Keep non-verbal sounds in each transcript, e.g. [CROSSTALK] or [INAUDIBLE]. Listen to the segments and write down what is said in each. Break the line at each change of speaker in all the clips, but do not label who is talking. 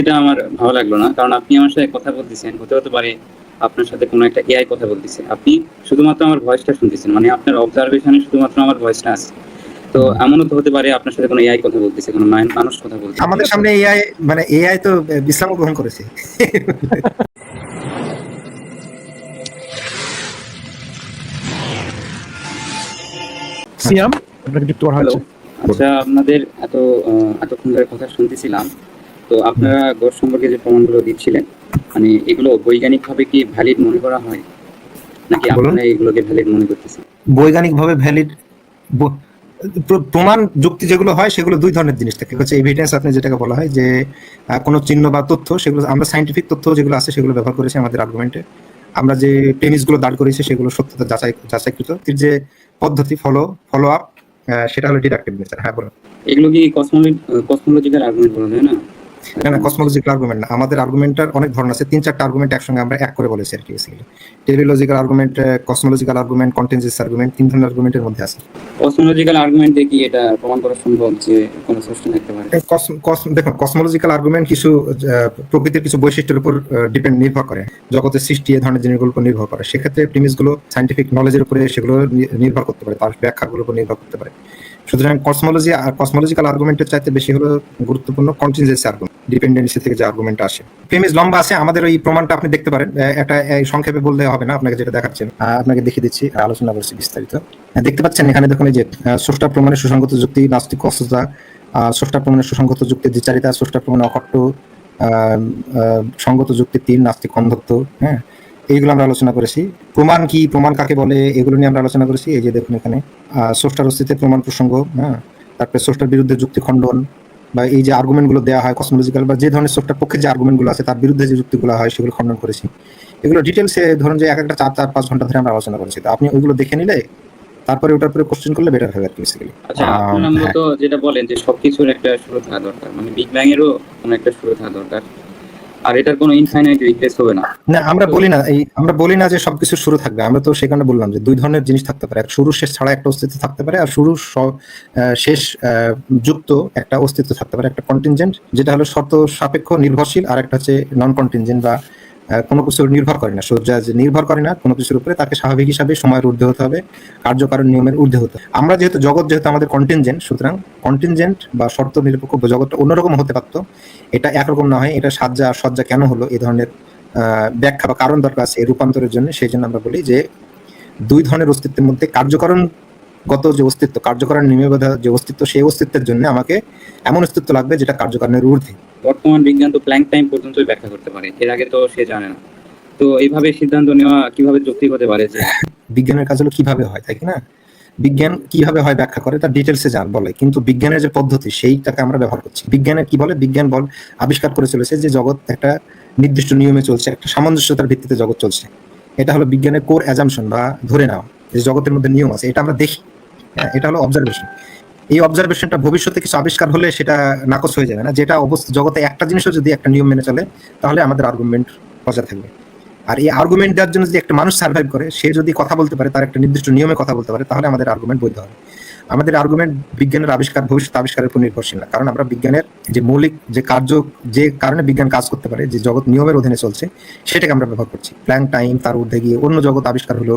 এটা আমার ভালো লাগল না। কারণ আপনি আমার সাথে কথা বলতেছেন হতে হতে পারে আপনার সাথে কোনো একটা এআই কথা বলতেছে। আপনি শুধুমাত্র আমার ভয়েসটা শুনতেছেন মানে আপনার অবজারভেশনে শুধুমাত্র আমার ভয়েসটা আছে। তো এমনও তো হতে পারে আপনার সাথে কোনো এআই কথা বলতেছে কোনো মান- মানুষ কথা বলতেছে।
আমাদের সামনে এআই মানে এআই তো বিশ্রাম গ্রহণ করেছে।
সিয়াম আপনাকে যুক্ত করা হয়েছে
আচ্ছা আপনাদের এত এতক্ষণ ধরে কথা শুনতেছিলাম। তো আপনারা গোর সম্পর্কে যে প্রমাণগুলো দিচ্ছিলেন মানে এগুলো বৈজ্ঞানিকভাবে কি ভ্যালিড মনে করা হয়? নাকি আপনারা এগুলোকে ভ্যালিড মনে করতেছেন?
বৈজ্ঞানিকভাবে ভ্যালিড প্রমাণ যুক্তি যেগুলো হয় সেগুলো দুই ধরনের জিনিস থাকে। হচ্ছে এভিডেন্স আপনি যেটাকে বলা হয় যে কোনো চিহ্ন বা তথ্য সেগুলো আমরা সাইন্টিফিক তথ্য যেগুলো আছে সেগুলো ব্যবহার করেছি আমাদের আর্গুমেন্টে আমরা যে প্রেমিসগুলো দাঁড় করেছি সেগুলো সত্যতা যাচাই যাচাইকৃত। যে পদ্ধতি ফলো ফলো আপ সেটা হলো ডিডাক্টিভ নেচার হ্যাঁ বলুন।
এগুলো কি কসমোলজিক্যাল আর্গুমেন্ট বলা যায় না?
না না কসমোলজিক্যাল আর্গুমেন্ট না। আমাদের আর্গুমেন্টের অনেক ধরন আছে। তিন চারটা আর্গুমেন্ট একসঙ্গে আমরা এক করে বলেছি আর কি basically argument cosmological argument contentious argument তিন ধরনের আর্গুমেন্টের মধ্যে আছে।
কসমোলজিক্যাল আর্গুমেন্ট দিয়ে কি এটা প্রমাণ করা সম্ভব যে কোনো পারে
কস- দেখুন কসমোলজিক্যাল আর্গুমেন্ট কিছু প্রকৃতির কিছু বৈশিষ্ট্যের উপর ডিপেন্ড নির্ভর করে। জগতের সৃষ্টি এই ধরনের জিনিসগুলোর উপর নির্ভর করে। সেক্ষেত্রে প্রিমিসগুলো সাইন্টিফিক নলেজের উপরে সেগুলো নির্ভর করতে পারে। তার ব্যাখ্যাগুলোর উপর নির্ভর করতে পারে। সুতরাং কসমোলজি আর কসমোলজিক্যাল আর্গুমেন্টের চাইতে বেশি হলো গুরুত্বপূর্ণ কন্টিনজেন্সি আর্গুমেন্ট ডিপেন্ডেন্সি থেকে যে আর্গুমেন্ট আসে। প্রিমিস লম্বা আছে, আমাদের ওই প্রমাণটা আপনি দেখতে পারেন। এটা সংক্ষেপে বললে হবে না, আপনাকে যেটা দেখাচ্ছেন আপনাকে দেখিয়ে দিচ্ছি, আলোচনা করছি বিস্তারিত। দেখতে পাচ্ছেন এখানে দেখুন যে স্রষ্টা প্রমাণের সুসংগত যুক্তি, নাস্তিক অসুস্থতা স্রষ্টা প্রমাণের সুসংগত যুক্তি, দ্বিচারিতা, স্রষ্টা প্রমাণ অকট্ট সঙ্গত যুক্তি, তিন, নাস্তিক, অন্ধত্ব হ্যাঁ। এইগুলো আমরা আলোচনা করেছি। প্রমাণ কি প্রমাণ কাকে বলে এগুলো নিয়ে আমরা আলোচনা করেছি। এই যে দেখুন এখানে স্রষ্টার অস্তিত্বের প্রমাণ প্রসঙ্গ হ্যাঁ? তারপরে স্রষ্টার বিরুদ্ধে যুক্তি খণ্ডন বা এই যে আর্গুমেন্টগুলো দেওয়া হয় কসমোলজিক্যাল বা যে ধরনের স্রষ্টার পক্ষে যে আর্গুমেন্টগুলো আছে তার বিরুদ্ধে যে যুক্তিগুলো হয় সেগুলো খণ্ডন করেছি। এগুলো ডিটেলসে ধরুন যে এক একটা চার চার পাঁচ ঘণ্টা ধরে আমরা আলোচনা করেছি। তো আপনি ওইগুলো দেখে নিলে তারপরে ওটার উপরে কোশ্চেন করলে বেটার হবে আর কি বেসিক্যালি
আচ্ছা আপনারা
হ্যাঁ।
যেটা বলেন যে সবকিছুর একটা শুরু থাকা দরকার মানে বিগ ব্যাং এরও কোনো একটা শুরু থাকা দরকার। আর এটার কোনো ইনফাইনাইট রিপ্লেস হবে না।
না আমরা বলি না এই আমরা বলি না যে সবকিছু শুরু থাকবে। আমরা তো সেখানে বললাম যে দুই ধরনের জিনিস থাকতে পারে। এক শুরু শেষ ছাড়া একটা অস্তিত্ব থাকতে পারে আর শুরু শেষ আহ, যুক্ত একটা অস্তিত্ব থাকতে পারে একটা কন্টিনজেন্ট যেটা হলো শর্ত সাপেক্ষ নির্ভরশীল আর একটা হচ্ছে নন কন্টিনজেন্ট বা কোনো কিছুর নির্ভর করে না। সোজা যে নির্ভর করে না, কোনো কিছুর উপরে তাকে স্বাভাবিক হিসাবে সময়ের ঊর্ধ্বে হতে হবে, কার্যকারণ নিয়মের ঊর্ধ্বে হতে হবে। আমরা যেহেতু জগৎ যেহেতু আমাদের কন্টিনজেন্ট সুতরাং কন্টিনজেন্ট বা শর্ত নিরপেক্ষ জগৎটা অন্যরকম হতে পারতো। এটা একরকম না হয়, এটা সাজ্জা আর সজ্জা কেন হলো এই ধরনের ব্যাখ্যা বা কারণ দরকার আছে রূপান্তরের জন্য। সেই জন্য আমরা বলি যে দুই ধরনের অস্তিত্বের মধ্যে কার্যকরণ গত যে অস্তিত্ব কার্যকরণ নিয়মবাধা যে অস্তিত্ব সেই অস্তিত্বের জন্য আমাকে এমন অস্তিত্ব লাগবে যেটা কার্যকরণের ঊর্ধ্বে।
বর্তমান বিজ্ঞান তো প্ল্যাঙ্ক টাইম পর্যন্তই ব্যাখ্যা করতে পারে এর আগে তো সে জানে না। তো এইভাবে সিদ্ধান্ত নেওয়া কীভাবে যৌক্তিক হতে পারে যে
বিজ্ঞানের কাজ হলো কীভাবে হয় তাই কি না? বিজ্ঞান কীভাবে হয় ব্যাখ্যা করে তার ডিটেলসে জান বলে। কিন্তু বিজ্ঞানের যে পদ্ধতি সেইটাকে আমরা ব্যবহার করছি। বিজ্ঞানের কি বলে? বিজ্ঞান বল আবিষ্কার করে চলেছে যে জগৎ একটা নির্দিষ্ট নিয়মে চলছে একটা সামঞ্জস্যতার ভিত্তিতে জগৎ চলছে। এটা হলো বিজ্ঞানের কোর অ্যাজামশন বা ধরে নেওয়া যে জগতের মধ্যে নিয়ম আছে এটা আমরা দেখি। হ্যাঁ, এটা হলো অবজারভেশন এই অবজারভেশনটা ভবিষ্যতে কিছু আবিষ্কার হলে সেটা নাকচ হয়ে যাবে না। যেটা অবস্থা জগতে একটা জিনিসও যদি একটা নিয়ম মেনে চলে তাহলে আমাদের আর্গুমেন্ট বজায় থাকবে। আর এই আর্গুমেন্ট দেওয়ার জন্য যদি একটা মানুষ সার্ভাইভ করে সে যদি কথা বলতে পারে তার একটা নির্দিষ্ট নিয়মে কথা বলতে পারে তাহলে আমাদের আর্গুমেন্ট বৈধ হবে। আমাদের আর্গুমেন্ট বিজ্ঞানের আবিষ্কার, ভবিষ্যৎ আবিষ্কারের উপর নির্ভরশীল না। কারণ আমরা বিজ্ঞানের যে মৌলিক, যে কার্য, যে কারণে বিজ্ঞান কাজ করতে পারে, যে জগৎ নিয়মের অধীনে চলছে, সেটাকে আমরা ব্যবহার করছি। প্ল্যাঙ্ক টাইম তার ঊর্ধ্বে গিয়ে অন্য জগৎ আবিষ্কার হলো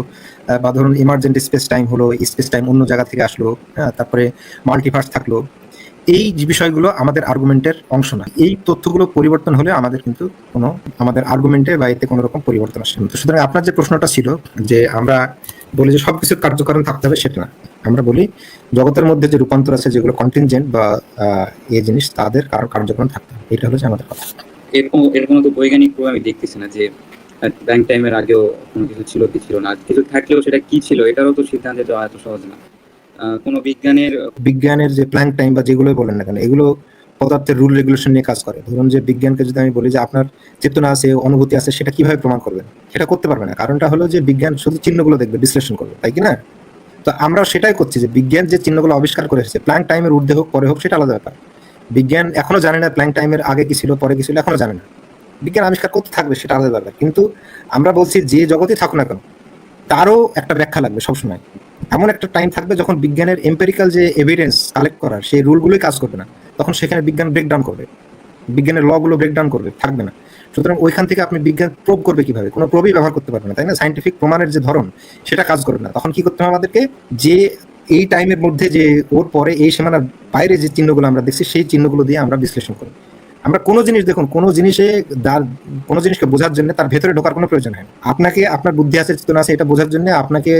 বা ধরুন ইমার্জেন্ট স্পেস টাইম হলো স্পেস টাইম অন্য জায়গা থেকে আসলো হ্যাঁ তারপরে মাল্টিভার্স থাকল। এই বিষয়গুলো আমাদের আর্গুমেন্টের অংশ না। এই তথ্যগুলো পরিবর্তন হলে আমাদের কিন্তু কোনো, আমাদের আর্গুমেন্টে বা এতে কোনো রকম পরিবর্তন আসে না। সুতরাং আপনার যে প্রশ্নটা ছিল যে আমরা বলি যে সবকিছু কার্যকরণ থাকতে হবে সেটা না। আমরা বলি জগতের মধ্যে যে রূপান্তর আছে যেগুলো কন্টিনজেন্ট বা এই জিনিস তাদের কারও কার্যক্রম থাকতে হবে। এটা হলো আমাদের কথা।
এরকম এরকম তো বৈজ্ঞানিক প্রভাব আমি দেখতেছি না যে ব্যাংক টাইমের আগেও কোনো কিছু ছিল কি ছিল না। কিছু থাকলেও সেটা কি ছিল এটারও তো সিদ্ধান্তে যাওয়া এত সহজ না। কোনো বিজ্ঞানের
বিজ্ঞানের যে প্ল্যাঙ্ক টাইম বা যেগুলোই বলেন না কেন এগুলো পদার্থের রুল রেগুলেশন নিয়ে কাজ করে। ধরুন যে বিজ্ঞানকে যদি আমি বলি যে আপনার চেতনা আছে, অনুভূতি আছে, সেটা কীভাবে প্রমাণ করবেন? সেটা করতে পারবে না। কারণটা হলো যে বিজ্ঞান শুধু চিহ্নগুলো দেখবে, বিশ্লেষণ করবে, তাই কি না? তো আমরা সেটাই করছি যে বিজ্ঞান যে চিহ্নগুলো আবিষ্কার করে এসেছে প্ল্যাঙ্ক টাইমের ঊর্ধ্বে হোক, পরে হোক, সেটা আলাদা ব্যাপার। বিজ্ঞান এখনও জানে না প্ল্যাঙ্ক টাইমের আগে কি ছিল, পরে কি ছিল, এখনও জানে না। বিজ্ঞান আবিষ্কার করতে থাকবে, সেটা আলাদা ব্যাপার। কিন্তু আমরা বলছি যে জগতে থাকুক না কেন, তারও একটা ব্যাখ্যা লাগবে সবসময়। এমন একটা টাইম থাকবে যখন বিজ্ঞানের এম্পেরিক্যাল যে এভিডেন্স কালেক্ট করার, সেই রুলগুলোই কাজ করবে না। তখন সেখানে বিজ্ঞান ব্রেকডাউন করবে। বিজ্ঞানের লগুলো ব্রেকডাউন করবে, থাকবে না। সুতরাং ওইখান থেকে আপনি বিজ্ঞান প্রোব করবে কীভাবে? কোনো প্রবই ব্যবহার করতে পারবে না, তাই না? সাইন্টিফিক প্রমাণের যে ধরন, সেটা কাজ করবে না। তখন কি করতে হবে আমাদেরকে? যে এই টাইমের মধ্যে যে ওর পরে এই সীমানার বাইরে যে চিহ্নগুলো আমরা দেখছি, সেই চিহ্নগুলো দিয়ে আমরা বিশ্লেষণ করি। আমরা কোনো জিনিস, দেখুন, কোনো জিনিসে কোনো জিনিসকে বোঝার জন্য তার ভেতরে ঢোকার কোনো প্রয়োজন হয়। আপনাকে, আপনার বুদ্ধি আছে, চেতনা আছে, এটা বোঝার জন্য আপনাকে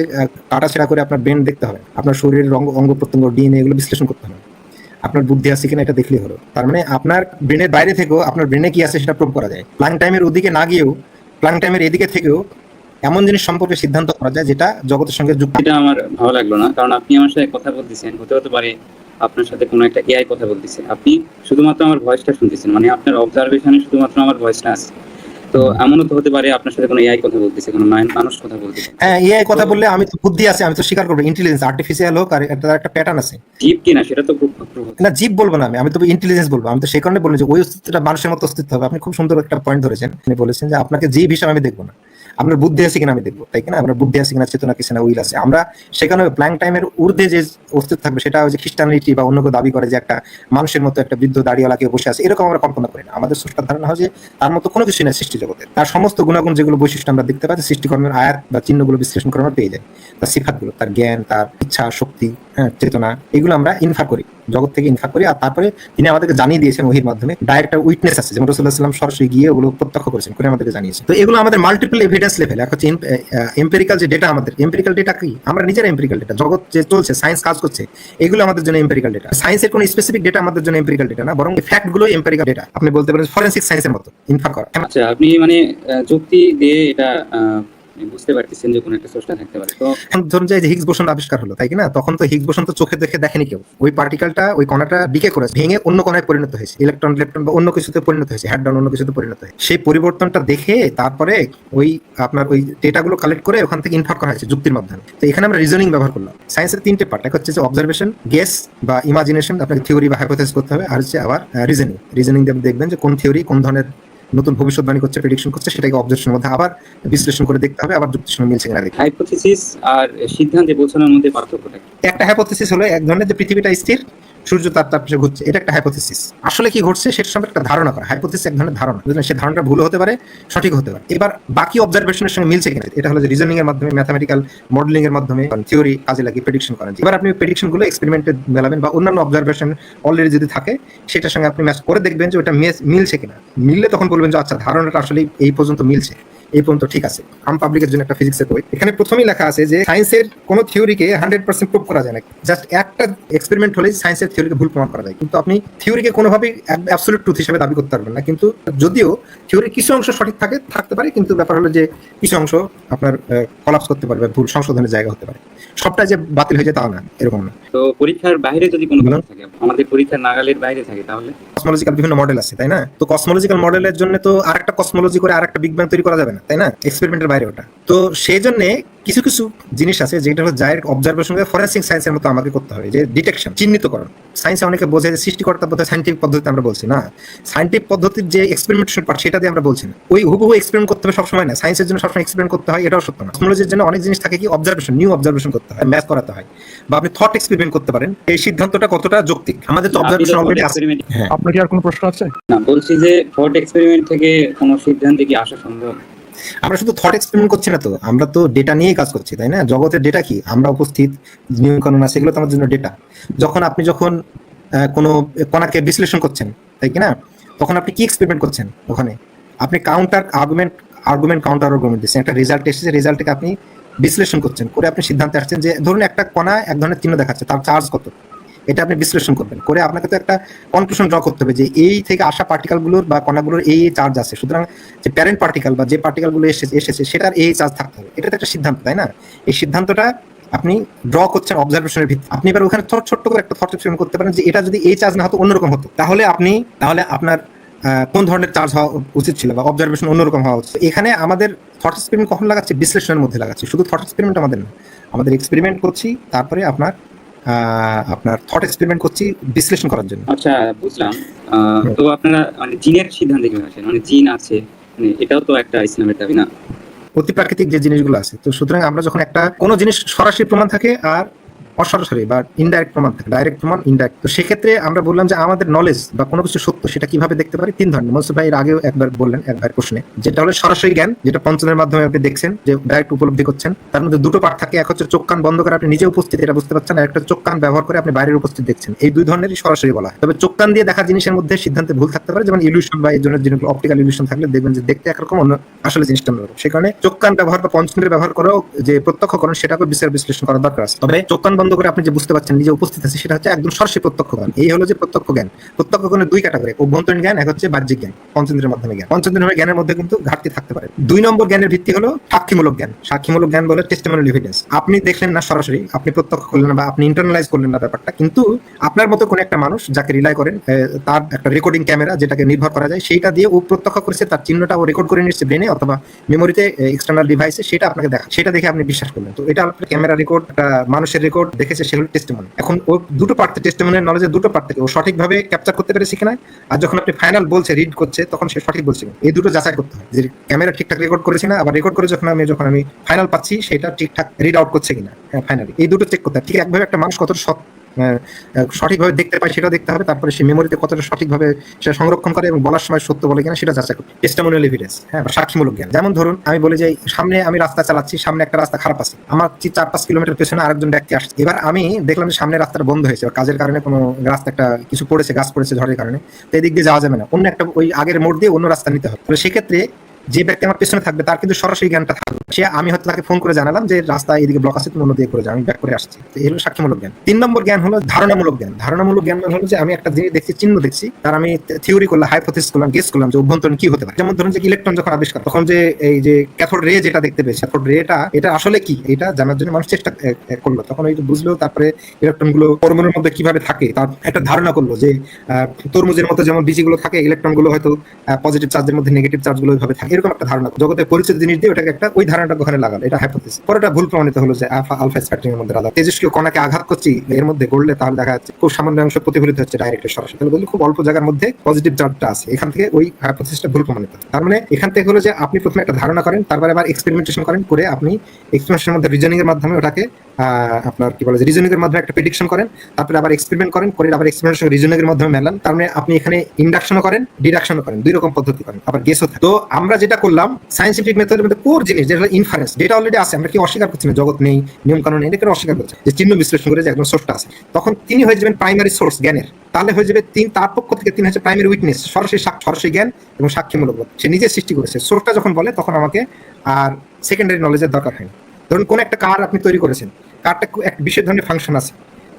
কাটা ছেড়া করে আপনার ব্রেন দেখতে হবে। আপনার শরীরের অঙ্গ অঙ্গ প্রত্যঙ্গ ডিএনএ এগুলো বিশ্লেষণ করতে হবে। আপনার বুদ্ধি আছে কিনা এটা দেখলেই হলো। তার মানে আপনার ব্রেনের বাইরে থেকেও, আপনার ব্রেনে কি আছে সেটা প্রুভ করা যায়। প্লাং টাইমের ওদিকে না গিয়েও প্লাং টাইমের এদিকে থেকেও এমন জিনিস সম্পর্কে সিদ্ধান্ত করা যায় যেটা জগতের সঙ্গে যুক্ত।
এটা আমার ভালো লাগল না, কারণ আপনি আমার সাথে কথা বলতেছেন, হতে হতে পারে আপনার সাথে কোনো একটা এআই কথা বলতেছে। আপনি শুধুমাত্র আমার ভয়েসটা শুনতেছেন মানে আপনার অবজারভেশনে শুধুমাত্র আমার ভয়েসটা আছে। তো এমনও তো হতে পারে আপনার সাথে কোনো এআই কথা বলতেছে কোনো মানুষ কথা বলতেছে।
হ্যাঁ এআই কথা বললে আমি তো বুদ্ধি আছে আমি তো স্বীকার করব। ইন্টেলিজেন্স আর্টিফিশিয়াল হোক আর একটা একটা প্যাটার্ন আছে।
জীব কিনা সেটা তো
না জীব বলব না আমি আমি তো ইন্টেলিজেন্স বলব। আমি তো সেই কারণে বললাম যে ওই অস্তিত্বটা মানুষের মতো অস্তিত্ব হবে। আপনি খুব সুন্দর একটা পয়েন্ট ধরেছেন। আপনি বলেছেন যে আপনাকে জীব হিসাবে আমি দেখব না। আপনার বুদ্ধি আছে কিনা আমি দেখব, তাই কিনা? আপনার বুদ্ধি আছে কিনা, চেতনা কিছু না, উইল আছে। আমরা সেখানে প্ল্যাং টাইমের ঊর্ধ্বে যে অস্তিত্ব থাকবে, সেটা যে খ্রিস্টানিটি বা অন্য দাবি করে যে একটা মানুষের মতো একটা বৃদ্ধ দাঁড়িয়েওয়ালা কেউ বসে আছে, এরকম আমরা কল্পনা করি না। আমাদের স্রষ্টার ধারণা হয় যে তার মতো কোনো কিছু নেই সৃষ্টি জগতে। তার সমস্ত গুণাগুণ যেগুলো বৈশিষ্ট্য আমরা দেখতে পাই সৃষ্টিকর্মের আয়াত বা চিহ্নগুলো বিশ্লেষণ করে আমরা পেয়ে যাই। তার সিফাতগুলো, তার জ্ঞান, তার ইচ্ছা, শক্তি হ্যাঁ চেতনা, এগুলো আমরা ইনফার করি। জগৎ থেকে ইনফার করি, আর তারপরে তিনি আমাদেরকে জানিয়ে দিয়েছেন ওহির মাধ্যমে। ডাইরেক্ট উইটনেস আছে, যেমন রসুল্লাহ সাল্লাম সরাসরি গিয়ে ওগুলো প্রত্যক্ষ করেছেন, করে আমাদেরকে জানিয়েছেন। তো এগুলো আমাদের মাল্টিপল এভিডেন্স লেভেল এক হচ্ছে এম্পেরিক্যাল যে ডেটা আমাদের এম্পেরিক্যাল ডেটা কি? আমরা নিজের এম্পেরিক্যাল ডেটা জগৎ যে চলছে সায়েন্স কাজ করছে, এগুলো আমাদের জন্য এম্পেরিক্যাল ডেটা সায়েন্সের কোনো স্পেসিফিক ডেটা আমাদের জন্য এম্পেরিক্যাল ডেটা না, বরং ফ্যাক্টগুলো এম্পেরিক্যাল ডেটা আপনি বলতে পারেন ফরেন্সিক সায়েন্সের মতো ইনফার করা।
আচ্ছা আপনি মানে যুক্তি দিয়ে এটা বুঝতে পারতেছেন যে কোনো একটা স্রষ্টা থাকতে পারে। তো
ধরুন যে হিগস বোসন আবিষ্কার হলো, তাই না? তখন তো হিগস বোসন তো চোখে দেখে দেখেনি কেউ। ওই পার্টিকেলটা ওই কণাটা ডিকে করে, ভেঙে অন্য কণায় পরিণত হয়েছে। ইলেকট্রন ইলেকট্রন বা অন্য কিছুতে পরিণত হয়েছে হ্যাড ডাউন অন্য কিছুতে পরিণত হয়েছে। সেই পরিবর্তনটা দেখে তারপরে ওই আপনার ওই ডেটাগুলো কালেক্ট করে ওখান থেকে ইনফার করা হয়েছে যুক্তির মাধ্যমে। তো এখানে আমরা রিজনিং ব্যবহার করলাম। সায়েন্সের তিনটে পার্ট এক হচ্ছে যে অবজারভেশন গেস বা ইমাজিনেশন আপনাকে থিওরি বা হাইপোথেসিস করতে হবে, আর হচ্ছে আবার রিজনিং রিজনিং দেখবেন যে কোন থিওরি কোন ধরনের নতুন ভবিষ্যৎবাণী করছে প্রেডিকশন করছে সেটাকে অবজারভেশনের মধ্যে আবার বিশ্লেষণ করে দেখতে হবে আবার যুক্তির সঙ্গে মিলছে কিনা দেখতে
হাইপোথিসিস আর সিদ্ধান্তে পৌঁছানোর মধ্যে পার্থক্যটা?
একটা হাইপোথিসিস হলো এক ধরনের যে পৃথিবীটা স্থির সূর্য তার পাশে ঘুরছে, এটা একটা হাইপোথিসিস আসলে কি ঘটছে সেটা সম্পর্কে একটা ধারণা করা হাইপোথিসিস এক ধরনের ধারণা। বুঝলেন সেই ধারণাটা ভুল হতে পারে সঠিক হতে পারে। এবার বাকি অবজারভেশনের সঙ্গে মিলছে কিনা, এটা হলো যে রিজনিং এর মাধ্যমে ম্যাথামেটিক্যাল মডেলিং এর মাধ্যমে থিওরি কাজে লাগিয়ে প্রেডিকশন করেন। এবার আপনি প্রেডিকশনগুলো এক্সপেরিমেন্টে মেলাবেন বা অন্যান্য অবজারভেশন অলরেডি যদি থাকে, সেটার সঙ্গে আপনি ম্যাচ করে দেখবেন যে ওটা মিলছে কিনা। মিললে তখন বলবেন যে আচ্ছা ধারণাটা আসলে এই পর্যন্ত মিলছে। এই পর্যন্ত ঠিক আছে। আম পাবলিকের জন্য একটা ফিজিক্সের বই। এখানে প্রথমেই লেখা আছে যে সায়েন্সের কোন থিওরিকে হান্ড্রেড পার্সেন্ট প্রুভ করা যায় না। জাস্ট একটা এক্সপেরিমেন্ট হলেই সায়েন্সের থিওরিকে ভুল প্রমাণ করা যায়। কিন্তু আপনি থিওরিকে কোনোভাবেই অ্যাবসলিউট ট্রুথ হিসেবে দাবি করতে পারবেন না। কিন্তু যদিও থিওরি কিছু অংশ সঠিক থাকে থাকতে পারে কিন্তু ব্যাপার হলো যে কিছু অংশ আপনার কলাপস করতে পারবে ভুল সংশোধনের জায়গা হতে পারে। সবটা যে বাতিল হয়ে যায় তাও না এরকম না।
তো পরীক্ষার বাইরে যদি কোনো থাকে আমাদের পরীক্ষার নাগালের বাইরে থাকে তাহলে?
কসমোলজিক্যাল বিভিন্ন মডেল আছে তাই না? তো কসমোলজিক্যাল মডেলের জন্য তো আরেকটা কসমোলজি করে আরেকটা বিগ ব্যাং তৈরি করা যাবে না। তাই না? এক্সপেরিমেন্টের বাইরে ওটা। তো সেই জন্য কিছু কিছু জিনিস আছে যেটা হলো ডাইরেক্ট অবজারভেশন ফরেন্সিক সায়েন্সের মতো আমাকে করতে হবে যে ডিটেকশন চিহ্নিতকরণ। সায়েন্সে অনেকে বোঝে যে সৃষ্টিকর্তা বোধহয় সাইন্টিফিক পদ্ধতিতে আমরা বলছি। না সাইন্টিফিক পদ্ধতির যে এক্সপেরিমেন্টেশন পার্ট সেটা দিয়ে আমরা বলছি না। ওই হুবহু এক্সপেরিমেন্ট করতে হবে সবসময় না। সায়েন্সের জন্য সবসময় এক্সপেরিমেন্ট করতে হয় এটাও সত্য না। কসমোলজির জন্য অনেক জিনিস থাকে কি অবজারভেশন নিউ অবজারভেশন করতে হয় ম্যাথ করাতে হয়। বা আপনি থট এক্সপেরিমেন্ট করতে পারেন। এই সিদ্ধান্তটা কতটা যৌক্তিক? আমাদের তো অবজারভেশন অলরেডি আছে। হ্যাঁ।
আপনার কি আর কোনো প্রশ্ন আছে?
না বলছি যে থট এক্সপেরিমেন্ট থেকে কোনো সিদ্ধান্তে কি আসা সম্ভব?
আমরা শুধু থট এক্সপেরিমেন্ট করছি না তো, আমরা তো ডেটা নিয়েই কাজ করছি, তাই না? জগতের ডেটা কি? আমরা উপস্থিত নিয়ম কানুন আছে, এগুলো তো আমাদের জন্য ডেটা যখন আপনি যখন কোনো কণাকে বিশ্লেষণ করছেন, তাই কি না? তখন আপনি কি এক্সপেরিমেন্ট করছেন ওখানে? আপনি counter argument argument counter argument দিচ্ছেন, একটা রেজাল্ট এসেছে রেজাল্টকে আপনি বিশ্লেষণ করছেন, করে আপনি সিদ্ধান্তে আসছেন যে ধরুন একটা কণা এক ধরনের চিহ্ন দেখাচ্ছে, তার চার্জ কত? এটা আপনি বিশ্লেষণ করবেন। করে আপনাকে তো একটা কনক্লুশন ড্র করতে হবে যে এই থেকে আসা পার্টিকেলগুলোর বা কণাগুলোর এই চার্জ আছে। সুতরাং যে প্যারেন্ট পার্টিকেল বা যে পার্টিকেলগুলো এসেছে এসেছে, সেটার এই চার্জ থাকতে হবে। এটা তো একটা সিদ্ধান্ত, তাই না? এই সিদ্ধান্তটা আপনি ড্র করছেন অবজারভেশনের ভিত্তি আপনি এবার ওখানে ছোট ছোট্ট করে একটা থট এক্সপেরিমেন্ট করতে পারেন যে এটা যদি এই চার্জ না হতো, অন্যরকম হতো। তাহলে আপনি, তাহলে আপনার কোন ধরনের চার্জ হওয়া উচিত ছিল বা অবজারভেশন অন্যরকম হওয়া উচিত। এখানে আমাদের থট এক্সপেরিমেন্ট কখন লাগাচ্ছে? বিশ্লেষণের মধ্যে লাগাচ্ছে। শুধু থট এক্সপেরিমেন্ট আমাদের না। আমাদের এক্সপেরিমেন্ট করছি, তারপরে আপনার আপনার থট এক্সপেরিমেন্ট করছি বিশ্লেষণ করার জন্য।
আচ্ছা বুঝলাম। তো আপনারা মানে জিনের সিদ্ধান্তে কীভাবে আসেন? মানে জিন আছে মানে এটাও তো একটা ইসলামের দাবি না?
অতি প্রাকৃতিক যে জিনিসগুলো আছে তো সুতরাং আমরা যখন একটা কোনো জিনিস সরাসরি প্রমাণ থাকে আর অসরাসরি বা ইনডাইরেক্ট প্রমাণ থাকে ডাইরেক্ট প্রমাণ ইনডাইরেক্ট তো সেক্ষেত্রে আমরা বললাম যে আমাদের নলেজ বা কোনো কিছু সত্য সেটা কীভাবে দেখতে পারি? তিন ধরনের। মনসুফ ভাই আগেও একবার বললেন, একবার প্রশ্নে, যেটা হলো সরাসরি জ্ঞান, যেটা পঞ্চমের মাধ্যমে আপনি দেখছেন যে ডাইরেক্ট উপলব্ধি করছেন, তার মধ্যে দুটো পার্ট থাকে, এক হচ্ছে চোখ কান বন্ধ করে আপনি নিজে উপস্থিত, এটা বুঝতে পারছেন, আর একটা চোখ কান ব্যবহার করে আপনি বাইরের উপস্থিত দেখছেন। এই দুই ধরনেরই সরাসরি বলা হয়। তবে চোখ কান দিয়ে দেখা জিনিসের মধ্যে সিদ্ধান্তে ভুল থাকতে পারে, যেমন ইলিউশন বা এই জন্য জিনিসগুলো অপটিক্যাল ইলিউশন থাকলে দেখবেন যে দেখতে একরকম অন্য আসলে জিনিসটা অন্যরকম। সে কারণে চোখ কান ব্যবহার বা পঞ্চমের ব্যবহার করেও যে প্রত্যক্ষ প্রত্যক্ষকরণ সেটাকে বিচার বিশ্লেষণ করার দরকার আছে। তবে চোখ কান বন্ধ করে আপনি যে বুঝতে পারছেন, নিজে উপস্থিত আছে সেটা হচ্ছে একদম সরাসরি প্রত্যক্ষ জ্ঞান। এই হলো যে প্রত্যক্ষ জ্ঞান। প্রত্যক্ষ জ্ঞানের দুই ক্যাটাগরি অভ্যন্তরীণ জ্ঞান এক হচ্ছে বাহ্যিক জ্ঞান পঞ্চেন্দ্রের মাধ্যমে জ্ঞান। পঞ্চেন্দ্রের জ্ঞানের মধ্যে কিন্তু ঘাটতি থাকতে পারে। দুই নম্বর জ্ঞানের ভিত্তি হলো সাক্ষীমূলক জ্ঞান। সাক্ষীমূলক জ্ঞান বলে টেস্টিমোনিয়াল এভিডেন্স আপনি দেখলেন না সরাসরি, আপনি প্রত্যক্ষ করলেন না বা আপনি ইন্টারনালাইজ করলেন না ব্যাপারটা, কিন্তু আপনার মতো কোন একটা মানুষ যাকে রিলাই করেন তার একটা রেকর্ডিং ক্যামেরা যেটাকে নির্ভর করা যায়, সেইটা দিয়ে ও প্রত্যক্ষ করেছে, তার চিহ্নটা ও রেকর্ড করে নিচ্ছে ব্রেনে অথবা মেমোরিতে এক্সটার্নাল ডিভাইসে সেটা আপনাকে দেখা, সেটা দেখে আপনি বিশ্বাস করলেন। তো এটা আপনার ক্যামেরা রেকর্ড মানুষের রেকর্ড দেখেছে সেগুলো টেস্টিমনি এখন ও দুটো পার্ট টেস্টিমনির নলেজের দুটো পার্ট থেকে ও সঠিকভাবে ক্যাপচার করতে পেরেছে কিনা, আর যখন আপনি ফাইনাল বলছে রিড করছে, তখন সে সঠিক বলছে এই দুটো যাচাই করতে হয় যে ক্যামেরা ঠিকঠাক রেকর্ড করেছে না আবার রেকর্ড করে যখন আমি যখন আমি ফাইনাল পাচ্ছি, সেটা ঠিকঠাক রিড আউট করছে কিনা হ্যাঁ ফাইনালি এই দুটো চেক করতে হয়। ঠিক একভাবে একটা মানুষ কত সৎ সঠিকভাবে দেখতে পায় সেটা দেখতে হবে। তারপরে সে মেমোরিতে কতটা সঠিকভাবে সেটা সংরক্ষণ করে এবং বলার সময় সত্য বলে কিনা, সেটা যাচাই করতে টেস্টামোনিয়াল এভিডেন্স হ্যাঁ সাক্ষীমূলক জ্ঞান। যেমন ধরুন, আমি বলি যে সামনে আমি রাস্তা চালাচ্ছি, সামনে একটা রাস্তা খারাপ আছে। আমার চার পাঁচ কিলোমিটার পেছনে আরেকজন ব্যক্তি আসছে। এবার আমি দেখলাম যে সামনে রাস্তাটা বন্ধ হয়েছে কাজের কারণে কোনো রাস্তা একটা কিছু পড়েছে, গাছ পড়েছে ঝড়ের কারণে। তো এদিক দিয়ে যাওয়া যাবে না। অন্য একটা ওই আগের মোড় দিয়ে অন্য রাস্তা নিতে হবে। তো সেক্ষেত্রে যে ব্যক্তি আমার পেছনে থাকবে, তার কিন্তু সরাসরি জ্ঞানটা থাকবে। সে, আমি হয়তো তাকে ফোন করে জানালাম যে, রাস্তা এদিকে ব্লক আছে, তুমি অন্য দিয়ে করে যাও, আমি ব্যাক করে আসছি। এই হলো সাক্ষীমূলক জ্ঞান। তিন নম্বর জ্ঞান হলো ধারণামূলক জ্ঞান। ধারণামূলক জ্ঞান মানে হলো যে, আমি একটা জিনিস দেখছি, চিহ্ন দেখছি, তার আমি থিওরি করলাম হাইপোথিস করলাম গেস করলাম যে, অভ্যন্তরীণ কি হতে পারে। যেমন ধরুন যে ইলেকট্রন যখন আবিষ্কার, তখন যে, এই যে ক্যাথোড রে যেটা দেখতে পেয়েছে ক্যাথোড রেটা এটা আসলে কি? এটা জানার জন্য মানুষ চেষ্টা করল। তখন ওই বুঝলো, তারপরে ইলেকট্রনগুলো পরমাণুর মধ্যে কীভাবে থাকে, তার একটা ধারণা করল যে তরমুজের মতো যেমন বিচিগুলো থাকে ইলেকট্রনগুলো হয়তো পজিটিভ চার্জের মধ্যে নেগেটিভ চার্জগুলো ওইভাবে থাকে। এরকম একটা ধারণা, জগতের পরিচিত জিনিস দিয়ে ওটাকে একটা, ওই ধারণাটা ওখানে লাগালো, এটা হাইপোথিস পরে এটা ভুল প্রমাণিত হলো যে আলফা আলফা স্প্যাক্ট্রাম এর মধ্যে আলাদা তেজস্ক্রিয় কণাকে আঘাত করছি, এর মধ্যে গড়লে তাহলে দেখা যাচ্ছে খুব সামান্য অংশ প্রতিফলিত হচ্ছে ডাইরেক্ট সরাসরি। তাহলে বললে খুব অল্প জায়গার মধ্যে পজিটিভ চার্জটা আছে, এখান থেকে ওই হাইপোথিসটা ভুল প্রমাণিত। তার মানে এখান থেকে হলো যে আপনি প্রথমে একটা ধারণা করেন, তারপরে আবার এক্সপেরিমেন্টেশন করেন করে আপনি এক্সপেরিমেন্টেশনের মধ্যে রিজনিং এর মাধ্যমে ওটাকে আপনার কি বলে রিজনিং এর মাধ্যমে একটা প্রেডিকশন করেন, তারপরে আবার এক্সপেরিমেন্ট করেন, করে আবার এক্সপেরিমেন্টেশন রিজনিং এর মাধ্যমে মেলান। তার মানে আপনি এখানে ইন্ডাকশনও করেন ডিডাকশনও করেন, দুই রকম পদ্ধতি করেন, আবার গেসও থাকে। তো আমরা যেটা করলাম সায়েন্টিফিক মেথডের মধ্যে কোর জিনিস, যেটা ইনফারেন্স যেটা অলরেডি আছে, আমরা কি অস্বীকার করছি না? জগৎ নেই, নিয়ম কানুন নেই, এটা অস্বীকার করছে? যে চিহ্ন বিশ্লেষণ করে যে একদম সোর্সটা আছে। তখন তিনি হয়ে যাবেন প্রাইমারি সোর্স জ্ঞানের। তাহলে হয়ে যাবে তিন, তার পক্ষ থেকে তিনি হচ্ছে প্রাইমারি উইটনেস সরাসরি সরাসরি জ্ঞান এবং সাক্ষীমূলক বোধ। সে নিজে সৃষ্টি করেছে। সোর্সটা যখন বলে, তখন আমাকে আর সেকেন্ডারি নলেজের দরকার হয় ধরুন কোন একটা কার আপনি তৈরি করেছেন। কারটা এক বিশেষ ধরনের ফাংশন আছে।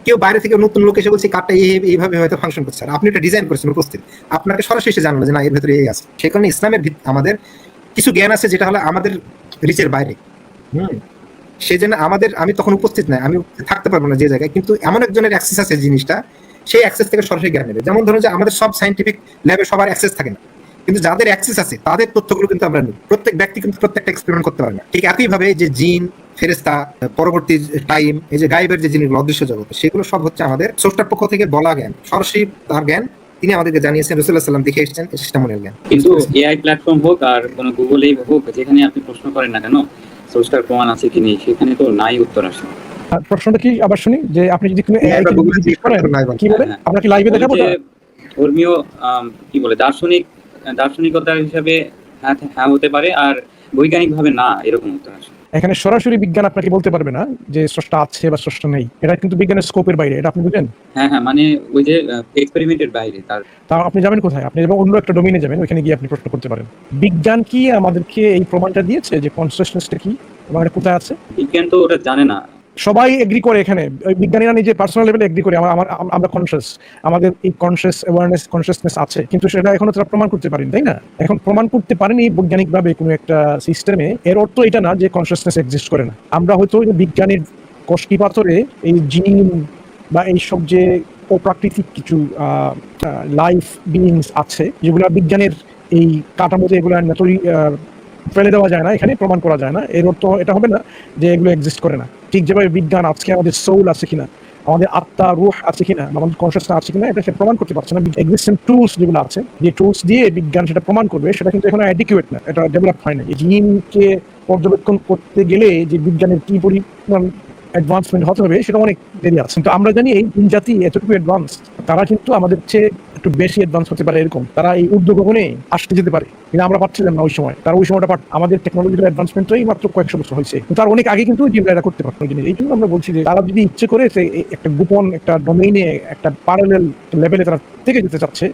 কেউ বাইরে থেকে নতুন লোক এসে বলছে এই, এইভাবে হয়তো ফাংশন করছে। আর আপনি এটা ডিজাইন করেছেন উপস্থিত। আপনাকে সরাসরি এসে জানলো যে, না, এর ভেতরে এই আছে। সেই কারণে ইসলামের আমাদের কিছু জ্ঞান আছে যেটা হলো আমাদের রিচের বাইরে। হুম? সেই জন্য আমাদের, আমি তখন উপস্থিত নাই, আমি থাকতে পারব না যে জায়গায়, কিন্তু এমন একজনের অ্যাক্সেস আছে জিনিসটা, সেই অ্যাক্সেস থেকে সরাসরি জ্ঞান নেবে। যেমন ধরুন যে, আমাদের সব সাইন্টিফিক ল্যাবে সবার অ্যাক্সেস থাকে না। কিন্তু যাদের অ্যাক্সেস আছে, তাদের তথ্যগুলো কিন্তু আমরা নিই প্রত্যেক ব্যক্তি কিন্তু প্রত্যেকটা এক্সপেরিমেন্ট করতে পারে না। ঠিক একইভাবে যে জিন ফেরেস্তা পরবর্তী টাইম এই যে গাইবের যে জিনিসগুলো অদৃশ্য জগৎ সেগুলো সব হচ্ছে আমাদের স্রষ্টার পক্ষ থেকে বলা জ্ঞান। সরাসরি তার জ্ঞান তিনি আমাদেরকে জানিয়েছেন রসুল্লাহ সাল্লাম দেখে এসেছেন সিস্টেমনের জ্ঞান।
কিন্তু এআই প্ল্যাটফর্ম হোক আর কোনো গুগলেই হোক যেখানে আপনি প্রশ্ন করেন না কেন সোর্সটার প্রমাণ আছে কি নেই সেখানে তো নাই উত্তর আসে।
আর প্রশ্নটা কি আবার শুনি? যে আপনি যদি কোনো AI কে
বলে?
হ্যাঁ।
আমরা কি লাইভে দেখাবো
ধর্মীয় কি বলে দার্শনিক দার্শনিকতার হিসাবে হ্যাঁ হ্যাঁ হতে পারে আর বৈজ্ঞানিক ভাবে না এরকম উত্তর আসে।
এখানে সরাসরি বিজ্ঞান আপনাকে বলতে পারবে না যে স্রষ্টা আছে বা স্রষ্টা নেই। এটা কিন্তু বিজ্ঞানের স্কোপের বাইরে এটা আপনি বুঝেন?
হ্যাঁ হ্যাঁ মানে ওই যে এক্সপেরিমেন্টের বাইরে তার
তা আপনি যাবেন কোথায়? আপনি এবং অন্য একটা ডোমিনে যাবেন ওখানে গিয়ে আপনি প্রশ্ন করতে পারেন। বিজ্ঞান কি আমাদেরকে এই প্রমাণটা দিয়েছে যে কনসিয়াসনেসটা কি এবং এটা কোথায় আছে?
বিজ্ঞান তো ওটা জানে না।
সবাই এগ্রি করে এখানে। বিজ্ঞানীরা নিজে পার্সোনাল লেভেলে এগ্রি করে, আমার আমার কনসিয়াস আমাদের এই কনসিয়াস অ্যাওয়ারনেস কনসিয়াসনেস আছে। কিন্তু সেটা এখনও তারা প্রমাণ করতে পারেনি, তাই না? এখন প্রমাণ করতে পারেনি বৈজ্ঞানিকভাবে কোনো একটা সিস্টেমে এর অর্থ এটা না যে কনসিয়াসনেস এক্সিস্ট করে না। আমরা হয়তো বিজ্ঞানের কষ্টি পাথরে এই জিন বা এইসব যে অপ্রাকৃতিক কিছু লাইফ বিইংস আছে, যেগুলো বিজ্ঞানের এই কাঠামোতে এগুলো তৈরি ফেলে দেওয়া যায় না এখানে প্রমাণ করা যায় না। এর অর্থ এটা হবে না যে এগুলো এক্সিস্ট করে না। ঠিক যেভাবে বিজ্ঞান আজকে আমাদের সোল আছে কিনা, আমাদের আত্মা, রুহ আছে কিনা আমাদের কনসিয়াসনেস আছে কিনা, এটা সে প্রমাণ করতে পারছে না। এক্সিস্টেন্ট টুলস যেগুলো আছে, যে টুলস দিয়ে বিজ্ঞান সেটা প্রমাণ করবে, সেটা কিন্তু এখন অ্যাডিকুয়েট না, এটা ডেভেলপ হয় না জিনকে পর্যবেক্ষণ করতে গেলে যে বিজ্ঞানের কি পরিমাণ অ্যাডভান্সমেন্ট হতে হবে, সেটা অনেক দেরি আছে। কিন্তু আমরা জানি এই জাতি এতটুকু অ্যাডভান্স তারা কিন্তু আমাদের চেয়ে একটু বেশি অ্যাডভান্স হতে পারে এরকম। তারা এই ঊর্ধ্ব গগনে আসতে যেতে পারে। কিন্তু আমরা পারছিলাম না ওই সময়। তারা ওই সময়টা আমাদের টেকনোলজির অ্যাডভান্সমেন্টই মাত্র কয়েকশো বছর হয়েছে। তার অনেক আগে কিন্তু এটা করতে পারতো জিনিস এই জন্য আমরা বলছি যে, তারা যদি ইচ্ছে করে সে একটা গোপন একটা ডোমেইনে একটা প্যারালেল লেভেলে তারা থেকে যেতে চাচ্ছে,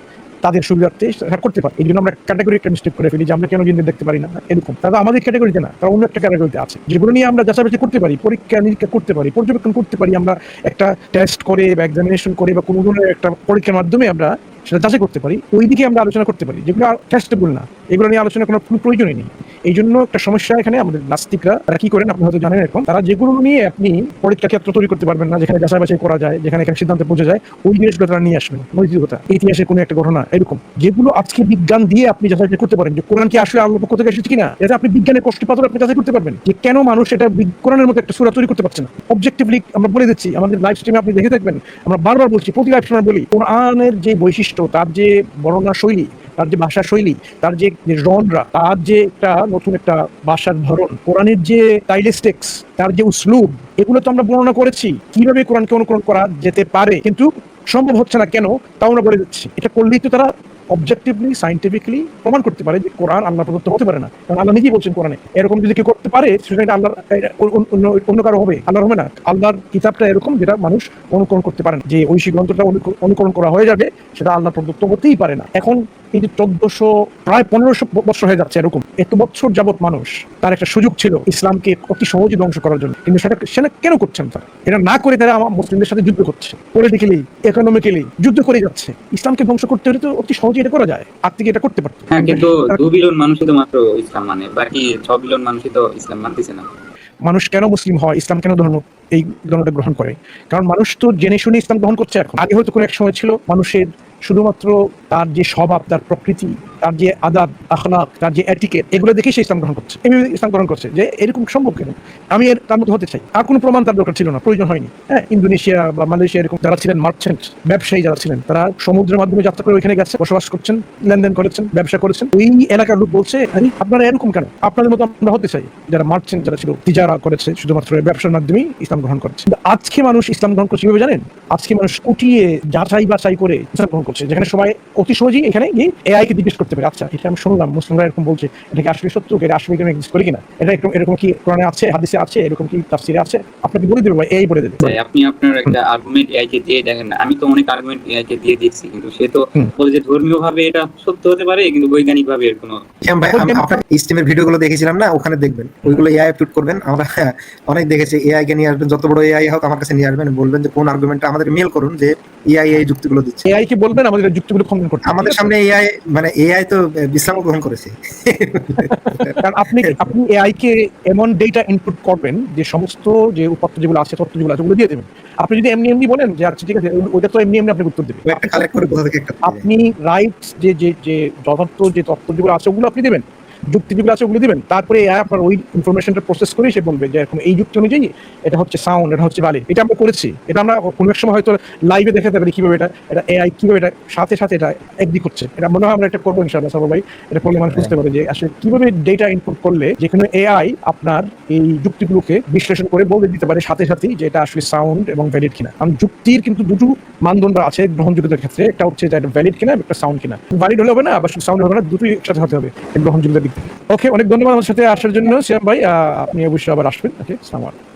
তাদের সুবিধার্থে সেটা করতে পারে। এই জন্য আমরা ক্যাটাগরি একটা মিস্টেক করে ফেলি যে, আমরা কেন জিনিস দেখতে পারি না? এরকম। তারা আমাদের ক্যাটাগরিতে না, তারা অন্য একটা ক্যাটাগরিতে আছে। যেগুলো নিয়ে আমরা যাচাই করতে পারি, পরীক্ষা নিরীক্ষা করতে পারি, পর্যবেক্ষণ করতে পারি, আমরা একটা টেস্ট করে বা এক্সামিনেশন করে বা কোনো ধরনের একটা পরীক্ষার মাধ্যমে আমরা সেটা যাচাই করতে পারি ওই দিকে আমরা আলোচনা করতে পারি। যেগুলো টেস্টেবল না, এগুলো নিয়ে আলোচনা কোনো প্রয়োজনই নেই। এই জন্য একটা সমস্যা এখানে আমাদের নাস্তিকরা, তারা কি করেন আপনি হয়তো জানেন এরকম, তারা যেগুলো নিয়ে আপনি পরীক্ষা ক্ষেত্র তৈরি করতে পারবেন না, যেখানে যাচাই বাছাই করা যায়, যেখানে এখানে সিদ্ধান্তে পৌঁছে যায়, ওই জিনিসগুলো তারা নিয়ে আসবেন। নৈতিকতা ইতিহাসের কোনো একটা ঘটনা এরকম। যেগুলো আজকে বিজ্ঞান দিয়ে আপনি যাচাই করতে পারেন যে কোরআন কি আসলে আল্লাহর পক্ষ থেকে এসেছে কিনা এটা আপনি বিজ্ঞানের কষ্টপাতর আপনি যাচাই করতে পারবেন। যে কেন মানুষ এটা কোরআনের মতো একটা সুরা তৈরি করতে পারছে না। অবজেক্টিভলি আমরা বলে দিচ্ছি, আমাদের লাইভ স্ট্রিমে আপনি দেখে থাকবেন, আমরা বারবার বলছি, প্রতি লাইভ স্ট্রিমে বলি, কোরআনের যে বৈশিষ্ট্য তার যে বর্ণনা শৈলী, তার যে ভাষা শৈলী, তার যে রনরা তার যে একটা নতুন একটা ভাষার ধরন, কোরআনের যে টাইলেস্টেক্স তার যে উসলুব, এগুলো তো আমরা বর্ণনা করেছি। কীভাবে কোরআনকে অনুকরণ করা যেতে পারে? কিন্তু সম্ভব হচ্ছে না। কেন? তাও আমরা বলে দিচ্ছি। এটা করলেই তো তারা অবজেক্টিভলি সাইন্টিফিকলি প্রমাণ করতে পারে যে কোরআন আল্লাহ প্রদত্ত হতে পারে না। কারণ আল্লাহ নিজেই বলছেন কোরআনে। এরকম যদি কেউ করতে পারে সেটা আল্লাহ অন্য কারও হবে, আল্লাহর হবে না। আল্লাহর কিতাবটা এরকম যেটা মানুষ অনুকরণ করতে পারে না। যে ঐশী গ্রন্থটা অনুকরণ করা হয়ে যাবে, সেটা আল্লাহ প্রদত্ত হতেই পারে না। এখন এই যে চোদ্দশো প্রায় পনেরোশো বছর হয়ে যাচ্ছে এরকম। এত বছর যাবত মানুষ তার একটা সুযোগ ছিল ইসলামকে অতি সহজে ধ্বংস করার জন্য। কিন্তু সেটা সেটা কেন করছেন তারা? এটা না করে তারা আমার মুসলিমদের সাথে যুদ্ধ করছে। পলিটিক্যালি ইকোনমিক্যালি যুদ্ধ করে যাচ্ছে। ইসলামকে ধ্বংস করতে হলে তো অতি সহজে এটা করা যায়। আর থেকে এটা করতে পারতো।
হ্যাঁ কিন্তু দু বিলিয়ন মানুষই তো মাত্র ইসলাম মানে বাকি ছ বিলিয়ন মানুষই তো ইসলাম মানতেছে না।
মানুষ কেন মুসলিম হয়? ইসলাম কেন ধর্ম এই ধর্মটা গ্রহণ করে? কারণ মানুষ তো জেনে শুনে ইসলাম গ্রহণ করছে এখন। আগে হয়তো কোনো এক সময় ছিল মানুষের শুধুমাত্র তার যে স্বভাব, তার প্রকৃতি, তার যে আদাব, আখলাক, তার যে অ্যাটিকেট এগুলো দেখে সে ইসলাম গ্রহণ করছে। এভাবে ইসলাম গ্রহণ করছে যে এরকম সম্ভব কেন? আমি এর, তার মতো হতে চাই। আর কোনো প্রমাণ তার দরকার ছিল না, প্রয়োজন হয়নি। হ্যাঁ ইন্দোনেশিয়া বা মালয়েশিয়া এরকম যারা ছিলেন মার্চেন্ট ব্যবসায়ী যারা ছিলেন, তারা সমুদ্রের মাধ্যমে যাত্রা করে ওইখানে গেছে, বসবাস করছেন, লেনদেন করেছেন, ব্যবসা করেছেন। ওই এলাকার লোক বলছে, আরে, আপনারা এরকম কেন? আপনাদের মতো আমরা হতে চাই। যারা মার্চেন্ট যারা ছিল, তিজারা করেছে, শুধুমাত্র ব্যবসার মাধ্যমেই ইসলাম গ্রহণ করছে। আজকে মানুষ ইসলাম গ্রহণ করছে কীভাবে জানেন? আজকে মানুষ উঠিয়ে যাচাই বাছাই করে ইসলাম গ্রহণ করছে যেখানে সবাই অতি সহজেই এখানে গিয়ে এআই কে জিজ্ঞেস করতে পারে আচ্ছা এটা আমি শুনলাম মুসলিমরা এরকম বলছে এটা কি আসলে সত্য এটা আসলে কেন এক্সিস্ট করে কিনা? এটা এরকম এরকম কি কোরআনে আছে হাদিসে আছে এরকম কি তাফসিরে আছে? আপনাকে বলে দেবে এই বলে দেবে।
আপনি আপনার একটা আর্গুমেন্ট এআই কে দিয়ে দেখেন না। আমি তো অনেক আর্গুমেন্ট এআই কে দিয়ে দিচ্ছি কিন্তু সে তো বলে যে ধর্মীয় ভাবে এটা সত্য হতে পারে কিন্তু বৈজ্ঞানিক ভাবে এর কোনো
ভাই আমি আপনার স্টিমের ভিডিওগুলো দেখেছিলাম না? ওখানে দেখবেন। ওইগুলো এআই আপলোড করবেন। আমরা অনেক দেখেছি এআই কে নিয়ে আসবেন যত বড় এআই হোক আমার কাছে নিয়ে আসবেন বলবেন যে কোন আর্গুমেন্টটা আমাদের মেল করুন যে এআই এই যুক্তিগুলো দিচ্ছে।
এআই কে বলবেন আমাদের যুক্তিগুলো খণ্ডন করতে
আমাদের সামনে এআই মানে এআই তো বিশ্রাম গ্রহণ করেছে।
কারণ আপনি [LAUGHS] আপনি এআই কে এমন ডেটা ইনপুট করবেন যে সমস্ত যে উপাত্ত যেগুলো আছে তথ্য যেগুলো আছে ওগুলো দিয়ে দেবেন। আপনি যদি এমনি এমনি বলেন যে আচ্ছা ঠিক আছে ওই- ওইটা তো এমনি এমনি আপনি উত্তর
দেবেন একটা কালেক্ট করে কোথা থেকে একটা
আপনি রাইট যে যে যে যথার্থ যে তথ্য যেগুলো আছে ওগুলো আপনি দেবেন। যুক্তি যেগুলো আছে ওগুলো দিবেন, তারপরে এআই আপনার ওই ইনফরমেশনটা প্রসেস করে সে বলবে যে এখন এই যুক্তি অনুযায়ী এটা হচ্ছে সাউন্ড এটা হচ্ছে ভ্যালিড এটা আমরা করেছি। এটা আমরা কোনো এক সময় হয়তো লাইভে দেখাতে পারি কীভাবে এটা এটা এআই কীভাবে এটা, সাথে সাথে এটা এগ্রি করছে এটা মনে হয় আমরা এটা করব ইনশাআল্লাহ সবাই ভাই। এটা করলে মানুষ বুঝতে পারে যে আসলে কীভাবে ডেটা ইনপুট করলে যেখানে এআই আপনার এই যুক্তিগুলোকে বিশ্লেষণ করে বলে দিতে পারে সাথে সাথেই যে এটা আসলে সাউন্ড এবং ভ্যালিড কিনা। কারণ যুক্তির কিন্তু দুটো মানদণ্ড আছে গ্রহণযোগ্যতার ক্ষেত্রে। একটা হচ্ছে যে এটা ভ্যালিড কিনা, একটা সাউন্ড কিনা। ভ্যালিড হলে হবে না, আবার সাউন্ড হবে না, দুটোই একসাথে হতে হবে। গ্রহণযোগ্যতার ওকে অনেক ধন্যবাদ আমার সাথে আসার জন্য, শ্যাম ভাই। আপনি অবশ্যই আবার আসবেন। ওকে সালাম